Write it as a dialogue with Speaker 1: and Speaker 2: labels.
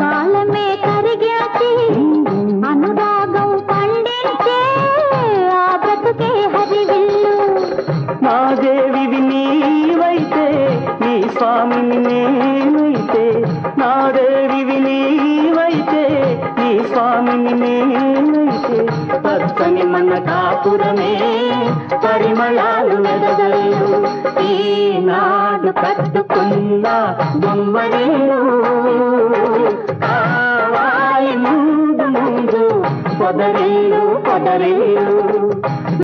Speaker 1: కాలమే కరిగాచి అనురాగం పండించే ఆ బ్రతుకే హరివిల్లు. నాదేవి నీవైతే నీ స్వామిని నేనైతే నాదేవి నీవైతే నీ స్వామిని నేనైతే. పచ్చని మన కాపురమే పరిమళాలు మెదగలు ఈనాడు కట్టుకున్న బొమ్మరిల్లు కావాలి ముందు ముందు పొదరిల్లు పొదరిల్లు